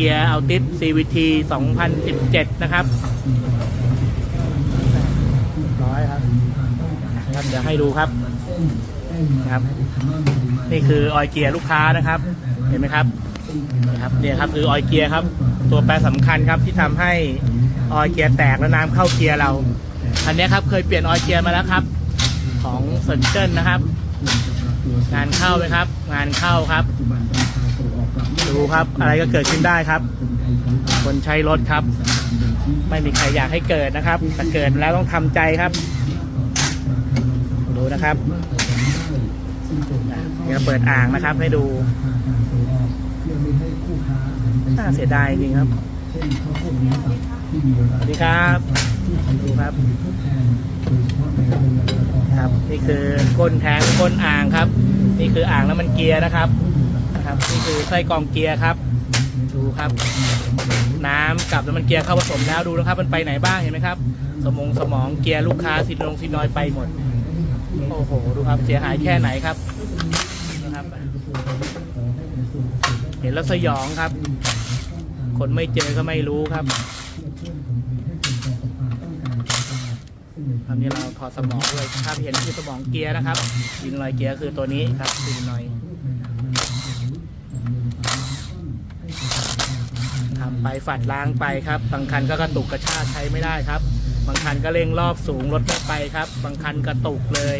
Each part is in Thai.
เกียร์เอาติส CVT 2017 นะครับร้อยครับครับ เดี๋ยวให้ดูครับนะครับ นี่คือออยเกียร์ลูกค้านะครับ เห็นไหมครับนี่ครับเนี่ยครับคือออยเกียร์ครับ ตัวแปรสำคัญครับที่ทำให้ออยเกียร์แตกแล้วน้ำเข้าเกียร์เรา อันเนี้ยครับเคยเปลี่ยนออยเกียร์มาแล้วครับ ของเซนเจนนะครับ งานเข้าไหมครับ งานเข้าครับ ดูครับอะไรก็เกิดขึ้นได้ครับ คนใช้รถครับ ไม่มีใครอยากให้เกิดนะครับแต่เกิดแล้วต้องทำใจครับ ดูนะครับอะนี่เราเปิดอ่างนะครับ ให้ดูน่าเสียดายจริงครับสวัสดีครับดูครับครับ นี่คือก้นแทงก้นอ่างครับ นี่คืออ่างน้ำมันเกียร์นะครับนะครับ นี่คือไส้กรองเกียร์ครับ ดูครับ น้ำกับน้ำมันเกียร์เข้าผสมแล้วดูนะครับ มันไปไหนบ้างเห็นไหมครับ สมองสมองเกียร์ลูกค้าซินลงซินนอยไปหมด โอ้โหดูครับเสียหายแค่ไหนครับนะครับ เห็นแล้วสยองครับ คนไม่เจอก็ไม่รู้ครับ คราวนี้เราถอดสมองด้วยภาพที่เห็นคือสมองเกียร์นะครับซินนอยเกียร์คือตัวนี้ครับซินนอยทำไปฝัดล้างไปครับ บางคันก็กระตุกกระชากใช้ไม่ได้ครับ บางคันก็เร่งรอบสูงรถไม่ไปครับ บางคันกระตุกเลย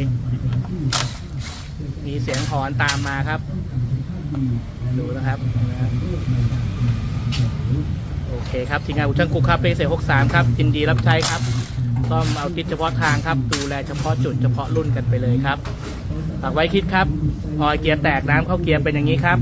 มีเสียงหอนตามมาครับ ดูนะครับ โอเคครับทีมงานอุช่างกุกครับเปเซหกสามครับยินดีรับใช้ครับซ่อมเอาติดเฉพาะทางครับ ดูแลเฉพาะจุดเฉพาะรุ่นกันไปเลยครับฝากไว้คิดครับพอเกียร์แตกน้ำเข้าเกียร์เป็นอย่างนี้ครับ